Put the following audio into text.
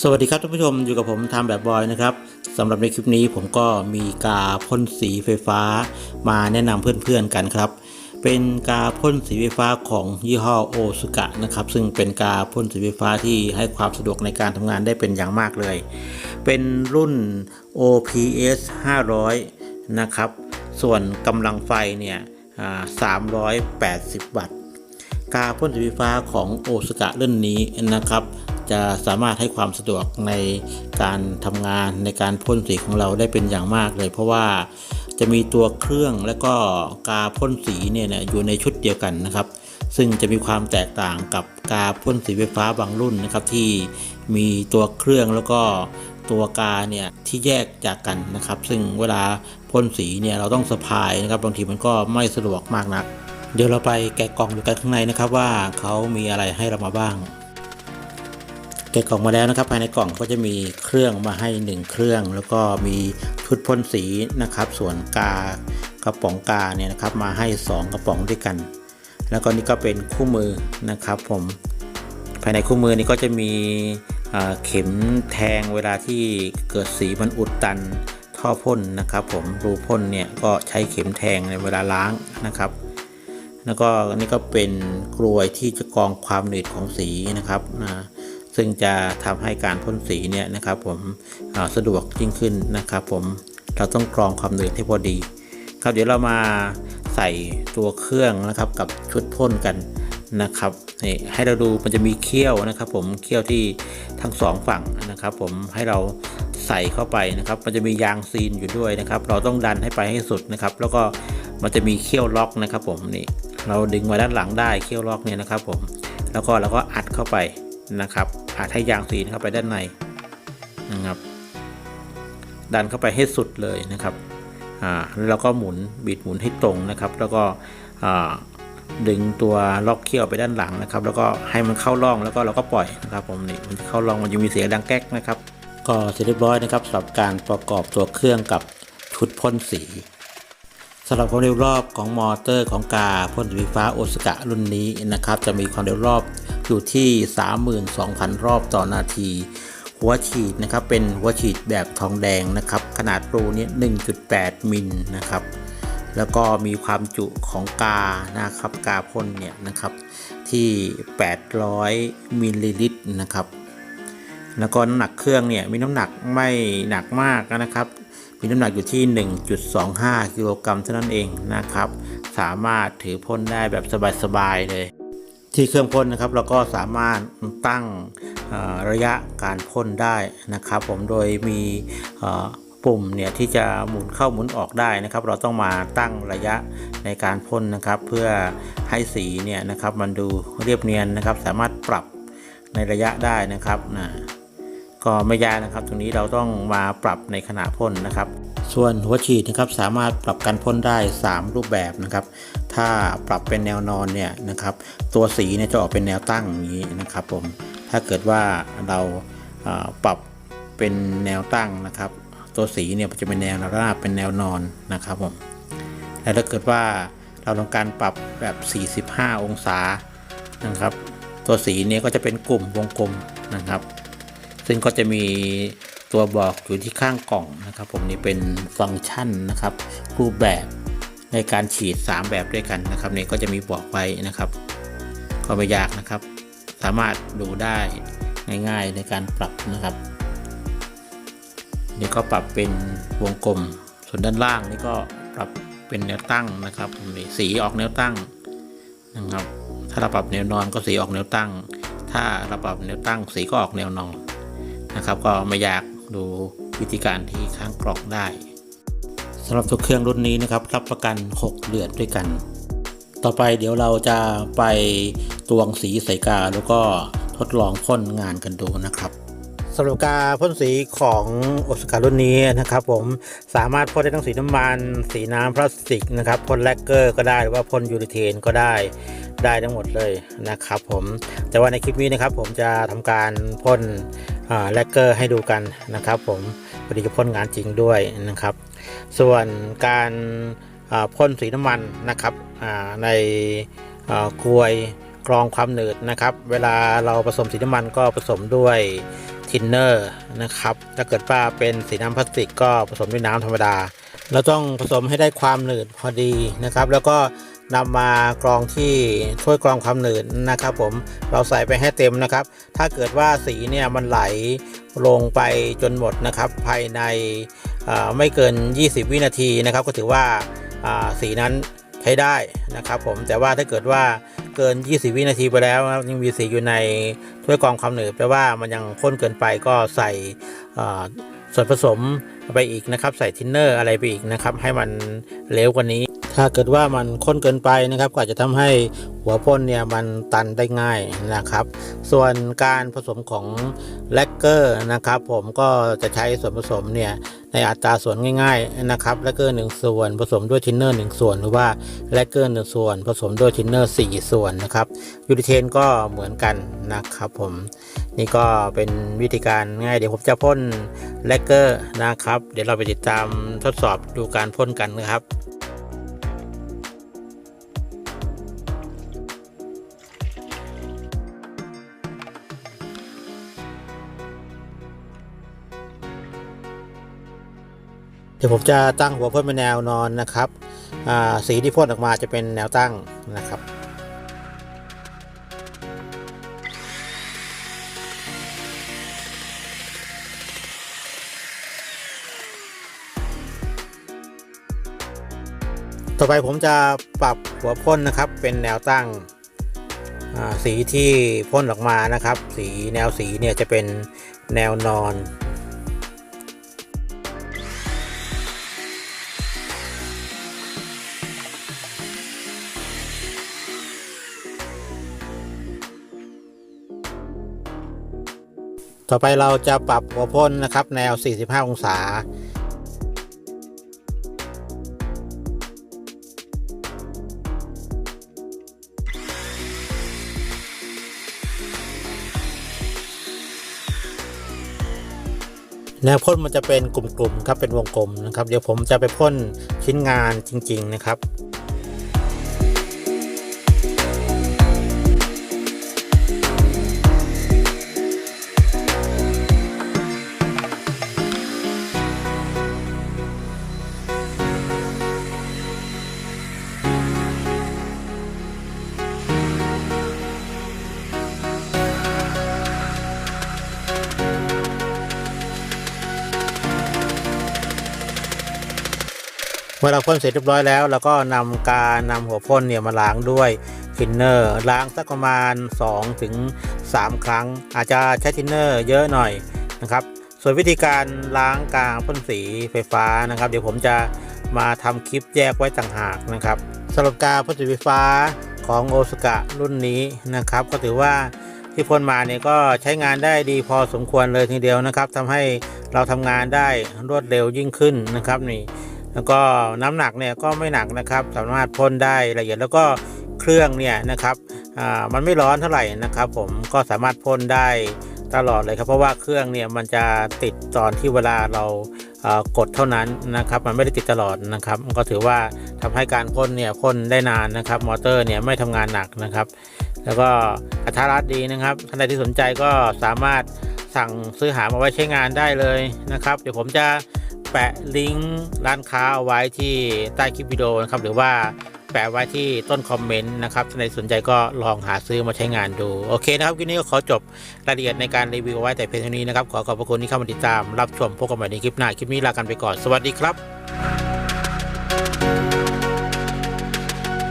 สวัสดีครับท่านผู้ชมอยู่กับผมทำแบบบอยนะครับสำหรับในคลิปนี้ผมก็มีกาพ่นสีไฟฟ้า มาแนะนำเพื่อนๆกันครับ เป็นกาพ่นสีไฟฟ้าของยี่ห้อโอซุกะนะครับซึ่งเป็นกาพ่นสีไฟฟ้าที่ให้ความสะดวกในการทำงานได้เป็นอย่างมากเลย เป็นรุ่น OPS 500 นะครับ ส่วนกำลังไฟเนี่ยอ่า380 วัตต์ กาพ่นสีไฟฟ้าของโอสกะรุ่นนี้นะครับ จะสามารถให้ความสะดวกในการทำงานในการพ่นสีของเราได้เป็นอย่างมากเลย เพราะว่าจะมีตัวเครื่องและก็กาพ่นสีเนี่ยอยู่ในชุดเดียวกันนะครับ ซึ่งจะมีความแตกต่างกับกาพ่นสีไฟฟ้าบางรุ่นนะครับที่มีตัวเครื่องแล้วก็ตัวกาเนี่ยที่แยกจากกันนะครับ ซึ่งเวลาพ่นสีเนี่ยเราต้องสะพายนะครับบางทีมันก็ไม่สะดวกมากนัก เดี๋ยวเราไปแกะกล่องดูกันข้างในนะครับว่าเขามีอะไรให้เรามาบ้าง แกะกล่องมาแล้วนะครับ ภายในกล่องก็จะมีเครื่องมาให้ 1 เครื่อง แล้วก็มีชุดพ่นสีนะครับ ส่วนกากระป๋องกาเนี่ยนะครับมาให้ 2 กระป๋องด้วยกัน แล้วก็นี่ก็เป็นคู่มือนะครับ ผมภายในคู่มือนี้ก็จะมีเอ่อเข็มแทงเวลาที่เกิดสีมันอุดตันท่อพ่นนะครับ ผมรูพ่นเนี่ยก็ใช้เข็มแทงในเวลาล้างนะครับ แล้วก็นี่ก็เป็นกลวยที่จะกรองความหนืดของสีนะครับนะ ซึ่งจะทำให้การพ่นสีเนี่ยนะครับผมสะดวกยิ่งขึ้นนะครับผมเราต้องกรองความหนืดให้พอดีครับเดี๋ยวเรามาใส่ตัวเครื่องนะครับกับชุดพ่นกันนะครับนี่ให้เราดูมันจะมีเขี้ยวนะครับ ผมเขี้ยวที่ทั้งสองฝั่งนะครับ ผมให้เราใส่เข้าไปนะครับ มันจะมียางซีนอยู่ด้วยนะครับ เราต้องดันให้ไปให้สุดนะครับ แล้วก็มันจะมีเขี้ยวล็อกนะครับ ผมนี่เราดึงมาด้านหลังได้เขี้ยวล็อกเนี่ยนะครับ ผมแล้วก็เราก็อัดเข้าไปนะครับ ดให้ยางซีเข้าไปด้านในนะครับ ดันเข้าไปให้สุดเลยนะครับอ่าแล้วก็หมุนบิดหมุนให้ตรงนะครับ แล้วก็อ่าดึงตัวล็อกเขี้ยวไปด้านหลังนะครับ แล้วก็ให้มันเข้าร่องแล้วก็เราก็ปล่อยนะครับผมนี่มันเข้าร่องมันจะมีเสียงดังแก๊กนะครับ ก็เสร็จเรียบร้อยนะครับสำหรับการประกอบตัวเครื่องกับชุดพ่นสี สำหรับความเร็วรอบของมอเตอร์ของกาพ่นสีฟ้าโอสกะรุ่นนี้นะครับ จะมีความเร็วรอบอยู่ที่ 32,000 รอบต่อนาที หัวฉีดนะครับเป็นหัวฉีดแบบทองแดงนะครับ ขนาดรูเนี่ย1.8 มิลนะครับ แล้วก็มีความจุของกานะครับกาพ่นเนี่ยนะครับที่ 800 มิลลิลิตรนะครับแล้วก็น้ำหนักเครื่องเนี่ยมีน้ำหนักไม่หนักมากนะครับ มีน้ำหนักอยู่ที่ 1.25 กิโลกรัมเท่านั้นเองนะครับ สามารถถือพ่นได้แบบสบายๆเลย ที่เครื่องพ่นนะครับเราก็สามารถตั้งระยะการพ่นได้นะครับ ผมโดยมีปุ่มเนี่ยที่จะหมุนเข้าหมุนออกได้นะครับ เราต้องมาตั้งระยะในการพ่นนะครับ เพื่อให้สีเนี่ยนะครับมันดูเรียบเนียนนะครับ สามารถปรับในระยะได้นะครับนะ ก็ไม่ยากนะครับ ตรงนี้เราต้องมาปรับในขณะพ่นนะครับ ส่วนหัวฉีดนะครับสามารถปรับการพ่นได้ 3 รูปแบบนะครับ ถ้าปรับเป็นแนวนอนเนี่ยนะครับตัวสีเนี่ยจะออกเป็นแนวตั้งอย่างนี้นะครับผมถ้าเกิดว่าเราปรับเป็นแนวตั้งนะครับ ตัวสีเนี่ยจะเป็นแนวราบเป็นแนวนอนนะครับผมและถ้าเกิดว่าเราต้องการปรับแบบ 45 องศานะครับ ตัวสีเนี่ยก็จะเป็นกลุ่มวงกลมนะครับ ซึ่งก็จะมีตัวบอกอยู่ที่ข้างกล่องนะครับ ผมนี่เป็นฟังก์ชันนะครับ รูปแบบในการฉีด 3 แบบด้วยกันนะครับนี่ก็จะมีบอกไว้นะครับ ก็ไม่ยากนะครับ สามารถดูได้ง่ายๆในการปรับนะครับ นี่ก็ปรับเป็นวงกลม ส่วนด้านล่างนี่ก็ปรับเป็นแนวตั้งนะครับนี่สีออกแนวตั้งนะครับ ถ้าเราปรับแนวนอนก็สีออกแนวตั้ง ถ้าเราปรับแนวตั้งสีก็ออกแนวนอน นะครับ ก็ไม่อยากดูวิธีการที่ข้างกล่องได้สำหรับตัวเครื่องรุ่นนี้นะครับ รับประกัน 6 เดือนด้วยกัน ต่อไปเดี๋ยวเราจะไปตวงสีใส่กาแล้วก็ทดลองพ่นงานกันดูนะครับ สำหรับการพ่นสีของโอสการรุ่นนี้นะครับผมสามารถพ่นได้ทั้งสีน้ำมัน สีน้ำพลาสติกนะครับพ่นแลกเกอร์ก็ได้หรือว่าพ่นยูริเทนก็ได้ได้ทั้งหมดเลยนะครับผมแต่ว่าในคลิปนี้นะครับผมจะทำการพ่นแลกเกอร์ให้ดูกันนะครับผมพอดีจะพ่นงานจริงด้วยนะครับ ส่วนการพ่นสีน้ำมันนะครับในกลวยกรองความหนืดนะครับ เวลาเราผสมสีน้ำมันก็ผสมด้วย ทินเนอร์นะครับถ้าเกิดว่าเป็นสีน้ำพลาสติกก็ผสมด้วยน้ำธรรมดา เราต้องผสมให้ได้ความหนืดพอดีนะครับ แล้วก็นำมากรองที่ถ้วยกรองความหนืดนะครับผมเราใส่ไปให้เต็มนะครับ ถ้าเกิดว่าสีเนี่ยมันไหลลงไปจนหมดนะครับ ภายในไม่เกิน 20 วินาทีนะครับ ก็ถือว่าสีนั้น ใช้ได้นะครับผมแต่ว่าถ้าเกิดว่าเกิน 20 วินาทีไปแล้วยังมีสีอยู่ในถ้วยกรองความหนืดแปลว่ามันยังข้นเกินไปก็ใส่ส่วนผสมไปอีกนะครับ ใส่ทินเนอร์อะไรไปอีกนะครับ ให้มันเหลวกว่านี้ ถ้าเกิดว่ามันข้นเกินไปนะครับ ก็อาจจะทำให้หัวพ่นเนี่ยมันตันได้ง่ายนะครับ ส่วนการผสมของแลกเกอร์นะครับ ผมก็จะใช้ส่วนผสมเนี่ย ในอัตราส่วนง่ายๆนะครับแลกเกอร์หนึ่งส่วน ผสมด้วยทินเนอร์หนึ่งส่วน หรือว่าแลกเกอร์หนึ่งส่วน ผสมด้วยทินเนอร์สี่ส่วนนะครับยูริเทนก็เหมือนกันนะครับผมนี่ก็เป็นวิธีการง่ายเดี๋ยวผมจะพ่นแลกเกอร์นะครับ เดี๋ยวเราไปติดตามทดสอบดูการพ่นกันนะครับ ดี๋ยวผมจะตั้งหัวพ่นเป็นแนวนอนนะครับสีที่พ่นออกมาจะเป็นแนวตั้งนะครับต่อไปผมจะปรับหัวพ่นนะครับเป็นแนวตั้งสีที่พ่นออกมานะครับ สีแนวสีเนี่ยจะเป็นแนวนอน ต่อไปเราจะปรับหัวพ่นนะครับ แนว 45 องศา แนวพ่นมันจะเป็นกลุ่มๆครับเป็นวงกลมนะครับ เดี๋ยวผมจะไปพ่นชิ้นงานจริง ๆ นะครับ เมื่อเราพ่นเสร็จเรียบร้อยแล้วเราก็นำการนำหัวพ่นเนี่ยมาล้างด้วยทินเนอร์ล้างสักประมาณ 2-3ถึง3ครั้ง อาจจะใช้ทินเนอร์เยอะหน่อยนะครับส่วนวิธีการล้างกางพ่นสีไฟฟ้านะครับ เดี๋ยวผมจะมาทำคลิปแยกไว้ต่างหากนะครับสำหรับการพ่นสีไฟฟ้าของโอสกะรุ่นนี้นะครับ ก็ถือว่าที่พ่นมาเนี่ยก็ใช้งานได้ดีพอสมควรเลยทีเดียวนะครับทำให้เราทำงานได้รวดเร็วยิ่งขึ้นนะครับนี่ แล้วก็น้ำหนักเนี่ยก็ไม่หนักนะครับสามารถพ่นได้ละเอียดแล้วก็เครื่องเนี่ยนะครับอ่ามันไม่ร้อนเท่าไหร่นะครับ ผมก็สามารถพ่นได้ตลอดเลยครับเพราะว่าเครื่องเนี่ยมันจะติดตอนที่เวลาเราอ่อกดเท่านั้นนะครับ มันไม่ได้ติดตลอดนะครับ ก็ถือว่าทำให้การพ่นเนี่ยพ่นได้นานนะครับ มอเตอร์เนี่ยไม่ทำงานหนักนะครับ แล้วก็อัตรารัดดีนะครับท่านใดที่สนใจก็สามารถสั่งซื้อหามาไว้ใช้งานได้เลยนะครับ เดี๋ยวผมจะ แปะลิงก์ร้านค้าเอาไว้ที่ใต้คลิปวิดีโอนะครับหรือว่าแปะไว้ที่ต้นคอมเมนต์นะครับถ้านใดสนใจก็ลองหาซื้อมาใช้งานดู โอเคนะครับคลิปนี้ก็ขอจบรายละเอียดในการรีวิวไว้แต่เพียงเท่านี้นะครับ ขอขอบพระคุณที่เข้ามาติดตามรับชมพบกันใหม่ในคลิปหน้า คลิปนี้ลากันไปก่อน สวัสดีครับ